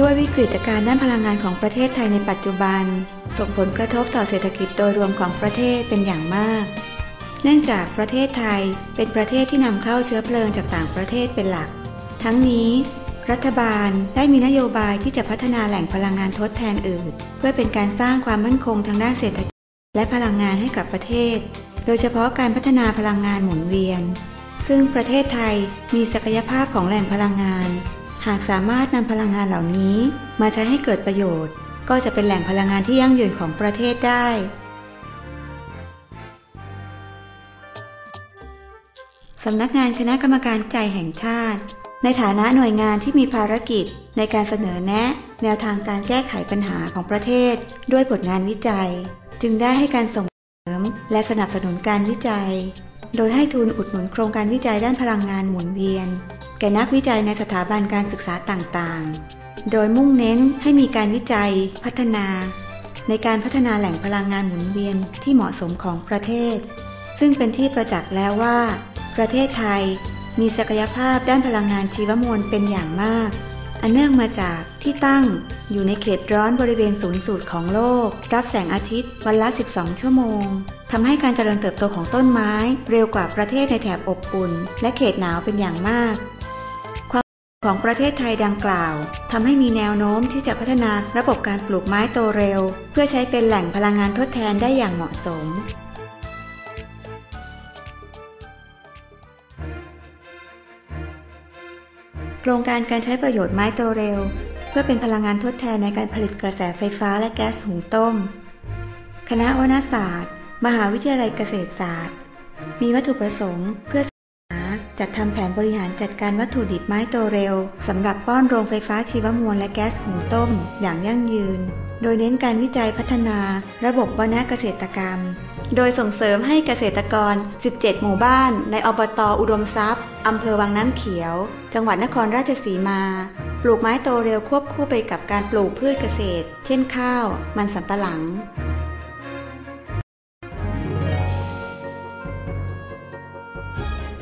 ด้วยวิกฤตการณ์ด้านพลังงานของประเทศไทยในปัจจุบัน ส่งผลกระทบต่อเศรษฐกิจโดยรวมของประเทศเป็นอย่างมาก เนื่องจากประเทศไทยเป็นประเทศที่นำเข้าเชื้อเพลิงจากต่างประเทศเป็นหลัก ทั้งนี้ รัฐบาลได้มีนโยบายที่จะพัฒนาแหล่งพลังงานทดแทนอื่น เพื่อเป็นการสร้างความมั่นคงทางด้านเศรษฐกิจ และพลังงานให้กับประเทศ โดยเฉพาะการพัฒนาพลังงานหมุนเวียน ซึ่งประเทศไทยมีศักยภาพของแหล่งพลังงาน หากสามารถนำพลังงานเหล่านี้ มาใช้ให้เกิดประโยชน์ ก็จะเป็นแหล่งพลังงานที่ยั่งยืนของประเทศได้ สำนักงานคณะกรรมการใจแห่งชาติ ในฐานะหน่วยงานที่มีภารกิจในการเสนอแนะ แนวทางการแก้ไขปัญหาของประเทศ ด้วยผลงานวิจัย จึงได้ให้การส่งเสริมและสนับสนุนการวิจัย โดยให้ทุนอุดหนุนโครงการวิจัยด้านพลังงานหมุนเวียน แก่นักวิจัยในสถาบันการศึกษาต่างๆ โดยมุ่งเน้นให้มีการวิจัย พัฒนา ในการพัฒนาแหล่งพลังงานหมุนเวียนที่เหมาะสมของประเทศ ซึ่งเป็นที่ประจักษ์แล้วว่า ประเทศไทยมีศักยภาพด้านพลังงานชีวมวลเป็นอย่างมาก อันเนื่องมาจากที่ตั้งอยู่ในเขตร้อนบริเวณศูนย์สูตรของโลก รับแสงอาทิตย์วันละ 12 ชั่วโมงทำให้การเจริญเติบโตของต้นไม้ เร็วกว่าประเทศในแถบอบอุ่น และเขตหนาวเป็นอย่างมาก ของประเทศไทยดังกล่าวทำให้มีแนวโน้มที่จะพัฒนาระบบการปลูกไม้โตเร็ว เพื่อใช้เป็นแหล่งพลังงานทดแทนได้อย่างเหมาะสม โครงการการใช้ประโยชน์ไม้โตเร็ว เพื่อเป็นพลังงานทดแทนในการผลิตกระแสไฟฟ้าและแก๊สหุงต้ม คณะวณศาสตร์ มหาวิทยาลัยเกษตรศาสตร์ มีวัตถุประสงค์ เพื่อ จัดทำแผนบริหารจัดการวัตถุดิบไม้โตเร็วสำหรับป้อนโรงไฟฟ้าชีวมวลและแก๊สหุงต้ม อย่างยั่งยืน โดยเน้นการวิจัยพัฒนา ระบบวณเกษตรกรรม โดยส่งเสริมให้เกษตรกร 17 หมู่บ้าน ในอบตอุดมทรัพย์อำเภอวังน้ำเขียว จังหวัดนครราชสีมา ปลูกไม้โตเร็วควบคู่ไปกับการปลูกพืชเกษตร เช่นข้าว มันสำปะหลัง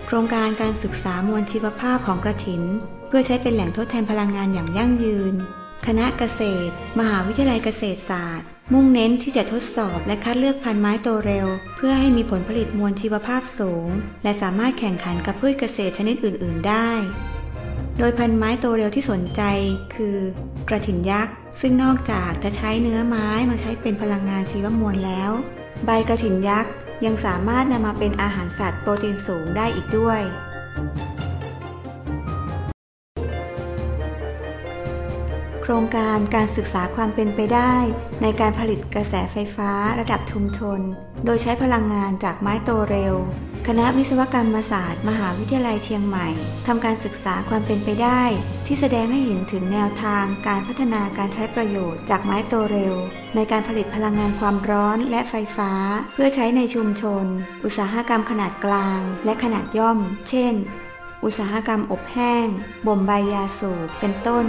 ครงการการศึกษามวลชีวภาพของกระถิน เพื่อใช้เป็นแหล่งทดแทนพลังงานอย่างยั่งยืน คณะเกษตร มหาวิทยาลัยเกษตรศาสตร์ มุ่งเน้นที่จะทดสอบและคัดเลือกพันธุ์ไม้โตเร็ว เพื่อให้มีผลผลิตมวลชีวภาพสูง และสามารถแข่งขันกับพืชเกษตรชนิดอื่น ๆ ได้ โดยพันธุ์ไม้โตเร็วที่สนใจ คือ กระถินยักษ์ซึ่งนอกจากจะใช้เนื้อไม้มาใช้เป็นพลังงานชีวมวลแล้ว ใบกระถินยักษ์ ยังสามารถนำมาเป็นอาหารสัตว์โปรตีนสูงได้อีกด้วย โครงการการศึกษาความเป็นไปได้ ในการผลิตกระแสไฟฟ้าระดับชุมชน โดยใช้พลังงานจากไม้โตเร็ว คณะวิศวกรรมศาสตร์ มหาวิทยาลัยเชียงใหม่ทำการศึกษาความเป็นไปได้ ที่แสดงให้เห็นถึงแนวทางการพัฒนาการใช้ประโยชน์จากไม้โตเร็ว ในการผลิตพลังงานความร้อนและไฟฟ้า เพื่อใช้ในชุมชน อุตสาหกรรมขนาดกลาง และขนาดย่อม เช่น อุตสาหกรรมอบแห้ง บ่มใบยาสูบเป็นต้น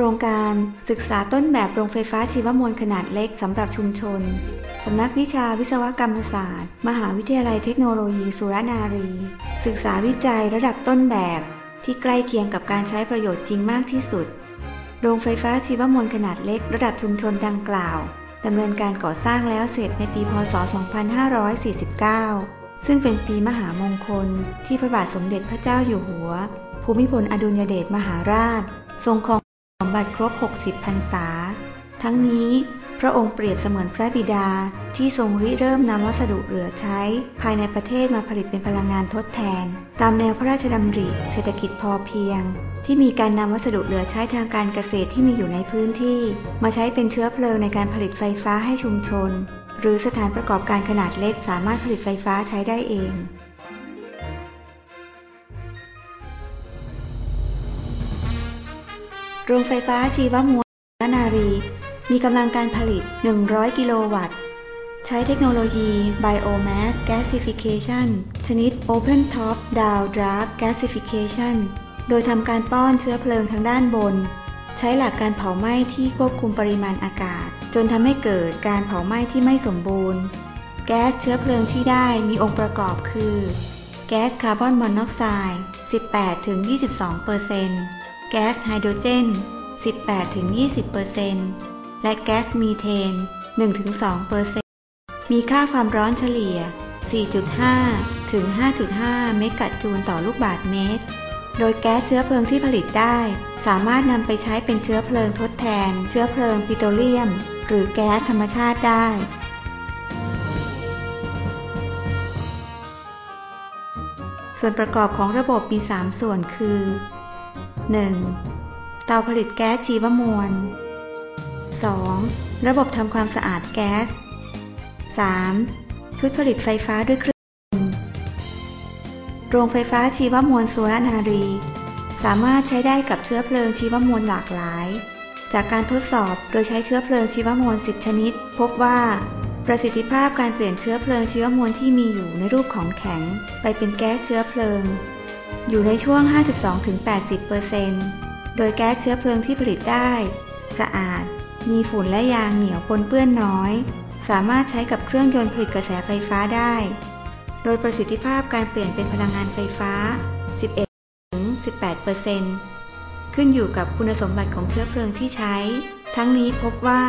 รงการ ศึกษาต้นแบบโรงไฟฟ้าชีวมวลขนาดเล็กสำหรับชุมชน สำนักวิชาวิศวกรรมศาสตร์ มหาวิทยาลัยเทคโนโลยีสุรนารี ศึกษาวิจัยระดับต้นแบบ ที่ใกล้เคียงกับการใช้ประโยชน์จริงมากที่สุด โรงไฟฟ้าชีวมวลขนาดเล็กระดับชุมชนดังกล่าวดำเนินการก่อสร้างแล้วเสร็จในปีพศ 2549 ซึ่งเป็นปีมหามงคล ที่พระบาทสมเด็จพระเจ้าอยู่หัว ภูมิพลอดุลยเดชมหาราช ทรงครอง สมบัติครบ 60พรรษา ทั้งนี้พระองค์เปรียบเสมือนพระบิดาที่ทรงริเริ่มนำวัสดุเหลือใช้ ภายในประเทศมาผลิตเป็นพลังงานทดแทน ตามแนวพระราชดำริ เศรษฐกิจพอเพียง ที่มีการนำวัสดุเหลือใช้ทางการเกษตรที่มีอยู่ในพื้นที่ มาใช้เป็นเชื้อเพลิงในการผลิตไฟฟ้าให้ชุมชน หรือสถานประกอบการขนาดเล็กสามารถผลิตไฟฟ้าใช้ได้เอง โรงไฟฟ้าชีวมวลนารี มีกำลังการผลิต 100 กิโลวัตต์ ใช้เทคโนโลยี Biomass Gasification ชนิด Open Top Down Draft Gasification โดยทำการป้อนเชื้อเพลิงทางด้านบน ใช้หลักการเผาไหม้ที่ควบคุมปริมาณอากาศ จนทำให้เกิดการเผาไหม้ที่ไม่สมบูรณ์ แก๊สเชื้อเพลิงที่ได้มีองค์ประกอบคือแแก๊สคาร์บอนมอนอกไซด์ 18-22% แก๊สไฮโดรเจน 18-20%และแก๊สมีเทน 1-2%มีค่าความร้อนเฉลี่ย 4.5 ถึง 5.5 เมกะจูลต่อลูกบาศก์เมตร โดยแก๊สเชื้อเพลิงที่ผลิตได้ สามารถนำไปใช้เป็นเชื้อเพลิงทดแทน เชื้อเพลิงปิโตรเลียม หรือแก๊สธรรมชาติได้ส่วนประกอบของระบบมี 3 ส่วนคือ 1. เตาผลิตแก๊สชีวมวล 2. ระบบทำความสะอาดแก๊ส 3. ชุดผลิตไฟฟ้าด้วยเครื่องยนต์โรงไฟฟ้าชีวมวลสุรนารี สามารถใช้ได้กับเชื้อเพลิงชีวมวลหลากหลาย จากการทดสอบโดยใช้เชื้อเพลิงชีวมวล10 ชนิด พบว่าประสิทธิภาพการเปลี่ยนเชื้อเพลิงชีวมวลที่มีอยู่ในรูปของแข็ง ไปเป็นแก๊สเชื้อเพลิง อยู่ในช่วง 52-80%โดยแก๊สเชื้อเพลิงที่ผลิตได้ สะอาด มีฝุ่นและยางเหนียวปนเปื้อนน้อย สามารถใช้กับเครื่องยนต์ผลิตกระแสไฟฟ้าได้ โดยประสิทธิภาพการเปลี่ยนเป็นพลังงานไฟฟ้า 11-18%ขึ้นอยู่กับคุณสมบัติของเชื้อเพลิงที่ใช้ ทั้งนี้พบว่า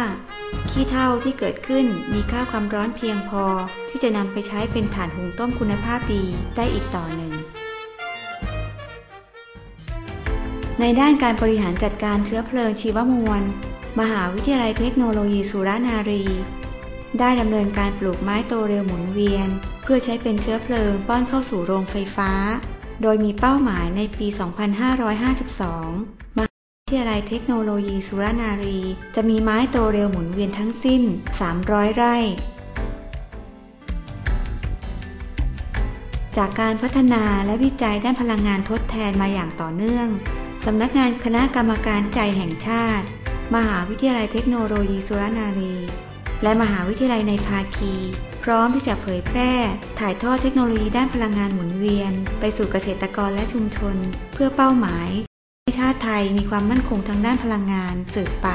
ขี้เถ้าที่เกิดขึ้นมีค่าความร้อนเพียงพอที่จะนำไปใช้เป็นถ่านหุงต้มคุณภาพดีได้อีกต่อหนึ่ง ในด้านการบริหารจัดการเชื้อเพลิงชีวมวล มหาวิทยาลัยเทคโนโลยีสุรานารี ได้ดำเนินการปลูกไม้โตเร็วหมุนเวียน เพื่อใช้เป็นเชื้อเพลิงป้อนเข้าสู่โรงไฟฟ้า โดยมีเป้าหมายในปี 2552 มหาวิทยาลัยเทคโนโลยีสุรานารี จะมีไม้โตเร็วหมุนเวียนทั้งสิ้น 300 ไร่จากการพัฒนาและวิจัยด้านพลังงานทดแทนมาอย่างต่อเนื่อง สำนักงานคณะกรรมการใจแห่งชาติ มหาวิทยาลัยเทคโนโลยีสุรนารี และมหาวิทยาลัยในภาคี พร้อมที่จะเผยแพร่ ถ่ายทอดเทคโนโลยีด้านพลังงานหมุนเวียน ไปสู่เกษตรกรและชุมชน เพื่อเป้าหมายให้ชาติไทยมีความมั่นคงทางด้านพลังงานสืบไป